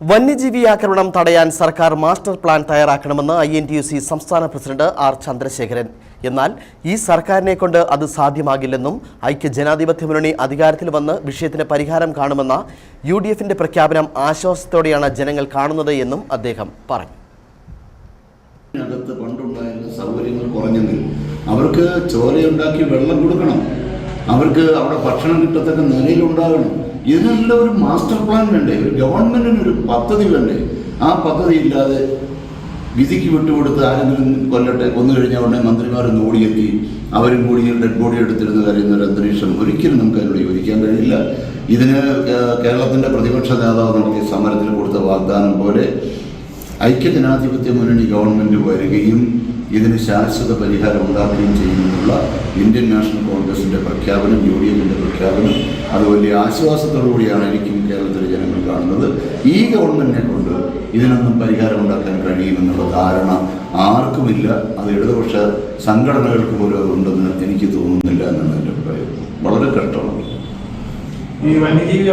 വന്യജീവി ആക്രമണം തടയാൻ സർക്കാർ master plan തയ്യാറാക്കണമെന്ന് I N T U C സംസ്ഥാന പ്രസിഡന്റ് ആർ ചന്ദ്രശേഖരൻ. എന്നാൽ ഈ സർക്കാരിനെ കൊണ്ട് അത് സാധ്യമാകില്ലെന്നും ഐക്യ ജനാധിപത്യ മുന്നണി അധികാരത്തിൽ വന്ന് വിഷയത്തിന് പരിഹാരം കാണുമെന്ന യു ഡി എഫിന്റെ പ്രഖ്യാപനം ആശ്വാസത്തോടെയാണ് ജനങ്ങൾ കാണുന്നത് എന്നും അദ്ദേഹം പറഞ്ഞു. പണ്ടുണ്ടായിരുന്ന സൗകര്യങ്ങൾ കുറഞ്ഞെങ്കിൽ അവർക്ക് ചോരയുണ്ടാക്കി വെള്ളം കൊടുക്കണം. അവർക്ക് അവിടെ ഭക്ഷണം കിട്ടത്തക്ക നിലയിലുണ്ടാകണം. ഇതിനെല്ലാം ഒരു മാസ്റ്റർ പ്ലാൻ വേണ്ടേ? ഒരു ഗവൺമെന്റിന് ഒരു പദ്ധതി വേണ്ടേ? ആ പദ്ധതി ഇല്ലാതെ വിധിക്ക് വിട്ടുകൊടുത്ത് ആരെങ്കിലും കൊല്ലട്ടെ? കൊന്നു കഴിഞ്ഞാൽ ഉടനെ മന്ത്രിമാരൊന്ന് ഓടിയെത്തി അവരും കൂടി ഡെഡ് ബോഡി എടുത്തിരുന്ന് കരയുന്ന ഒരു അന്തരീക്ഷം ഒരിക്കലും നമുക്ക് അതിനോട് യോജിക്കാൻ കഴിയില്ല. ഇതിന് കേരളത്തിന്റെ പ്രതിപക്ഷ നേതാവ് നടത്തിയ സമരത്തിൽ കൊടുത്ത വാഗ്ദാനം പോലെ ഐക്യജനാധിപത്യ മുന്നണി ഗവൺമെന്റ് വരികയും ഇതിന് ശാശ്വത പരിഹാരം ഉണ്ടാക്കുകയും ചെയ്യുമെന്നുള്ള ഇന്ത്യൻ നാഷണൽ കോൺഗ്രസിന്റെ പ്രഖ്യാപനം യു ഡി എഫിന്റെ പ്രഖ്യാപനം അത് വലിയ ആശ്വാസത്തോടു കൂടിയാണ് എനിക്കും കേരളത്തിലെ ജനങ്ങൾ കാണുന്നത്. ഈ ഗവൺമെന്റിനെ കൊണ്ട് ഇതിനൊന്നും പരിഹാരം ഉണ്ടാക്കാൻ കഴിയുമെന്നുള്ള ധാരണ ആർക്കുമില്ല. അത് ഇടതുപക്ഷ സംഘടനകൾക്ക് പോലും അതുണ്ടെന്ന് എനിക്ക് തോന്നുന്നില്ല എന്നാണ് എന്റെ അഭിപ്രായം. വളരെ കഷ്ടമാണ്. ഈ വന്യജീവി